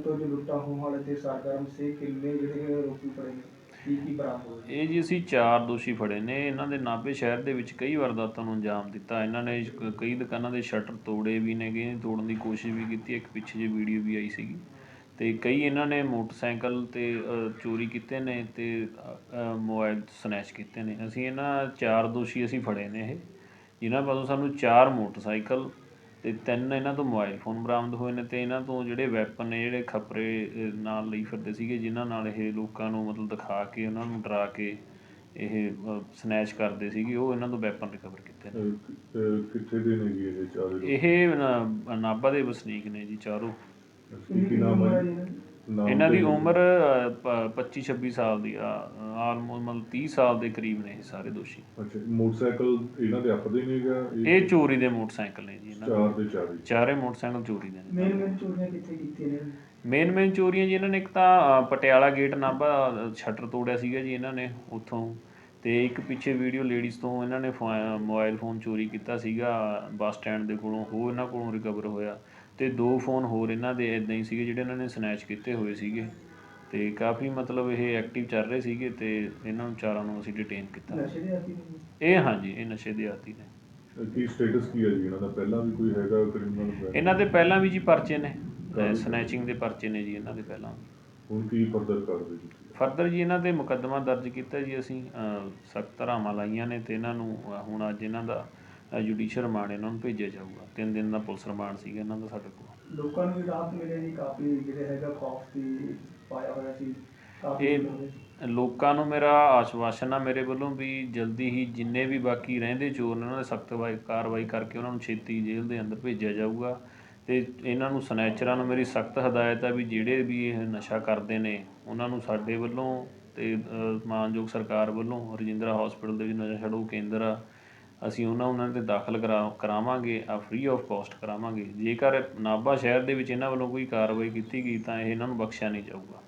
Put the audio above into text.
ਤੋਂ ਜੋ ਲੁੱਟਾਂ ਹੋਣ ਵਾਲੇ ਸਰਗਰਮ ਸੇ ਕਿੰਨੇ ਜਿਹੜੇ ਰੋਪੀ ਪੜੇ ਨੇ ਕੀ ਕੀ ਬਰਾਮਦ ਹੋਏ ਇਹ ਜੀ ਅਸੀਂ ਚਾਰ ਦੋਸ਼ੀ ਫੜੇ ਨੇ ਇਹਨਾਂ ਦੇ ਨਾਭੇ ਸ਼ਹਿਰ ਦੇ ਵਿੱਚ ਕਈ ਵਾਰਦਾਤਾਂ ਨੂੰ ਅੰਜਾਮ ਦਿੱਤਾ। ਇਹਨਾਂ ਨੇ ਕ- ਕਈ ਦੁਕਾਨਾਂ ਦੇ ਸ਼ਟਰ ਤੋੜੇ ਵੀ ਨੇਗੇ ਤੋੜਨ ਦੀ ਕੋਸ਼ਿਸ਼ ਵੀ ਕੀਤੀ ਇੱਕ ਪਿੱਛੇ ਜਿਹੀ ਵੀਡੀਓ ਵੀ ਆਈ ਸੀਗੀ। ਤੇ ਕਈ ਇਹਨਾਂ ਨੇ ਮੋਟਰਸਾਈਕਲ ਤੇ ਅ, ਚੋਰੀ ਕੀਤੇ ਨੇ ਤੇ ਅ, ਮੋਬਾਈਲ ਸਨੈਚ ਕੀਤੇ ਨੇ। ਅਸੀਂ ਇਹਨਾਂ ਚਾਰ ਦੋਸ਼ੀ ਅਸੀਂ ਫੜੇ ਨੇ ਇਹ ਜਿਨ੍ਹਾਂ ਵੱਲੋਂ ਸਾਨੂੰ ਚਾਰ ਮੋਟਰਸਾਈਕਲ ਤੇ ਤਿੰਨ ਇਹਨਾਂ ਤੋਂ ਮੋਬਾਈਲ ਫੋਨ ਬਰਾਮਦ ਹੋਏ ਨੇ ਤੇ ਇਹਨਾਂ ਤੋਂ ਜਿਹੜੇ ਵੈਪਨ ਨੇ ਜਿਹੜੇ ਖਪਰੇ ਨਾਲ ਲਈ ਫਿਰਦੇ ਸੀਗੇ ਜਿਨ੍ਹਾਂ ਨਾਲ ਇਹ ਲੋਕਾਂ ਨੂੰ ਮਤਲਬ ਦਿਖਾ ਕੇ ਉਹਨਾਂ ਨੂੰ ਡਰਾ ਕੇ ਇਹ ਸਨੈਚ ਕਰਦੇ ਸੀਗੇ ਉਹ ਇਹਨਾਂ ਤੋਂ ਵੈਪਨ ਰਿਕਵਰ ਕੀਤੇ ਨੇ। ਕਿੱਥੇ ਦੇ ਨੇ ਜੀ ਇਹ ਚਾਰੇ? ਇਹ ਨਾ- ਨਾਭਾ ਦੇ ਵਸਨੀਕ ਨੇ ਜੀ ਚਾਰੋਂ। ਕੀ ਨਾਮ ਹੈ? ਜੀ ਇਹਨਾਂ ਦੀ ਉਮਰ 25 26 ਸਾਲ ਦੀ ਆ ਆਲਮੋਸਟ ਮਤਲਬ 30 ਸਾਲ ਦੇ ਕਰੀਬ ਨੇ ਇਹ ਸਾਰੇ ਦੋਸ਼ੀ। ਅੱਛਾ ਮੋਟਰਸਾਈਕਲ ਇਹਨਾਂ ਦੇ ਆਪਦੇ ਨਹੀਂ ਹੈਗਾ? ਇਹ ਚੋਰੀ ਦੇ ਮੋਟਰਸਾਈਕਲ ਨੇ ਜੀ ਇਹਨਾਂ ਦੇ। ਚਾਰ ਦੇ ਚਾਰ। ਚਾਰੇ ਮੋਟਰਸਾਈਕਲ ਚੋਰੀ ਦੇ ਨੇ। ਮੇਨ ਮੇਨ ਚੋਰੀਆਂ ਕਿੱਥੇ ਕੀਤੀਆਂ ਨੇ? ਮੇਨ ਮੇਨ ਚੋਰੀਆਂ ਜੀ ਇਹਨਾਂ ਨੇ ਇੱਕ ਤਾਂ ਪਟਿਆਲਾ ਗੇਟ ਨਾਭਾ ਸ਼ਟਰ ਤੋੜਿਆ ਸੀਗਾ ਜੀ ਇਹਨਾਂ ਨੇ ਉੱਥੋਂ। ਤੇ ਇੱਕ ਪਿੱਛੇ ਵੀਡੀਓ ਲੇਡੀਜ਼ ਤੋਂ ਇਹਨਾਂ ਨੇ ਮੋਬਾਈਲ ਫੋਨ ਚੋਰੀ ਕੀਤਾ ਸੀਗਾ ਬੱਸ ਸਟੈਂਡ ਦੇ ਕੋਲੋਂ ਉਹ ਇਹਨਾਂ ਕੋਲੋਂ ਰਿਕਵਰ ਹੋਇਆ। ਤੇ ਦੋ ਫੋਨ ਹੋਰ ਇਹਨਾਂ ਦੇ ਇਦਾਂ ਹੀ ਸੀਗੇ ਜਿਹੜੇ ਇਹਨਾਂ ਨੇ ਸਨੈਚ ਕੀਤੇ ਹੋਏ ਸੀਗੇ। ਤੇ ਕਾਫੀ ਮਤਲਬ ਇਹ ਐਕਟਿਵ ਚੱਲ ਰਹੇ ਸੀਗੇ ਤੇ ਇਹਨਾਂ ਨੂੰ ਚਾਰਾਂ ਨੂੰ ਅਸੀਂ ਡਿਟੇਨ ਕੀਤਾ। ਨਸ਼ੇ ਦੇ ਆਦੀ ਨੇ? ਇਹ ਹਾਂਜੀ ਇਹ ਨਸ਼ੇ ਦੇ ਆਦੀ ਨੇ। ਕੀ ਸਟੇਟਸ ਕੀ ਹੈ ਜੀ ਇਹਨਾਂ ਦਾ? ਪਹਿਲਾਂ ਵੀ ਕੋਈ ਹੈਗਾ ਕ੍ਰਿਮੀਨਲ ਇਹਨਾਂ ਦੇ ਪਹਿਲਾਂ ਵੀ ਜੀ ਪਰਚੇ ਨੇ। ਸਨੈਚਿੰਗ ਦੇ ਪਰਚੇ ਨੇ ਜੀ ਇਹਨਾਂ ਦੇ ਪਹਿਲਾਂ ਹੁਣ ਕੀ ਫਰਦਰ ਕਰਦੇ ਜੀ? ਫਰਦਰ ਜੀ ਇਹਨਾਂ ਤੇ ਮੁਕੱਦਮਾ ਦਰਜ ਕੀਤਾ ਜੀ ਅਸੀਂ ਸਖਤ ਧਾਰਾਵਾਂ ਲਾਈਆਂ ਨੇ ਤੇ ਇਹਨਾਂ ਨੂੰ ਹੁਣ ਅੱਜ ਇਹਨਾਂ ਦਾ ਜੁਡੀਸ਼ੀਅਲ ਰਿਮਾਂਡ ਇਹਨਾਂ ਨੂੰ ਭੇਜਿਆ ਜਾਊਗਾ। ਤਿੰਨ ਦਿਨ ਦਾ ਪੁਲਿਸ ਰਿਮਾਂਡ ਸੀਗਾ ਇਹਨਾਂ ਦਾ ਸਾਡੇ ਕੋਲ। ਲੋਕਾਂ ਨੂੰ ਵੀ ਰਾਹਤ ਮਿਲੇ ਜੀ ਕਾਫੀ ਜਿਹੜੇ ਹੈਗਾ ਖੌਫ ਦੀ ਪਾਇਆ ਹੋਇਆ ਸੀ ਕਾਫੀ ਇਹ ਲੋਕਾਂ ਨੂੰ ਮੇਰਾ ਆਸ਼ਵਾਸਨ ਆ ਮੇਰੇ ਵੱਲੋਂ ਵੀ ਜਲਦੀ ਹੀ ਜਿੰਨੇ ਵੀ ਬਾਕੀ ਰਹਿੰਦੇ ਚੋਰ ਨੇ ਉਹਨਾਂ ਦੇ ਸਖਤ ਕਾਰਵਾਈ ਕਰਕੇ ਉਹਨਾਂ ਨੂੰ ਛੇਤੀ ਜੇਲ੍ਹ ਦੇ ਅੰਦਰ ਭੇਜਿਆ ਜਾਊਗਾ। ਤੇ ਇਹਨਾਂ ਨੂੰ ਸਨੈਚਰਾਂ ਨੂੰ ਮੇਰੀ ਸਖਤ ਹਦਾਇਤ ਆ ਵੀ ਜਿਹੜੇ ਵੀ ਇਹ ਨਸ਼ਾ ਕਰਦੇ ਨੇ ਉਹਨਾਂ ਨੂੰ ਸਾਡੇ ਵੱਲੋਂ ਤੇ ਮਾਨਯੋਗ ਸਰਕਾਰ ਵੱਲੋਂ ਰਜਿੰਦਰਾ ਹਸਪੀਟਲ ਦੇ ਵਿੱਚ ਨਸ਼ਾ ਛਡਾਊ ਕੇਂਦਰ ਆ ਅਸੀਂ ਉਹਨਾਂ ਉਹਨਾਂ ਦੇ ਦਾਖਲ ਕਰਾ ਕਰਾਵਾਂਗੇ, ਆ ਫ੍ਰੀ ਆਫ ਕੋਸਟ ਕਰਾਵਾਂਗੇ। ਜੇਕਰ ਨਾਭਾ ਸ਼ਹਿਰ ਦੇ ਵਿੱਚ ਇਹਨਾਂ ਵੱਲੋਂ ਕੋਈ ਕਾਰਵਾਈ ਕੀਤੀ ਗਈ ਤਾਂ ਇਹ ਇਹਨਾਂ ਨੂੰ ਬਖਸ਼ਿਆ ਨਹੀਂ ਜਾਊਗਾ।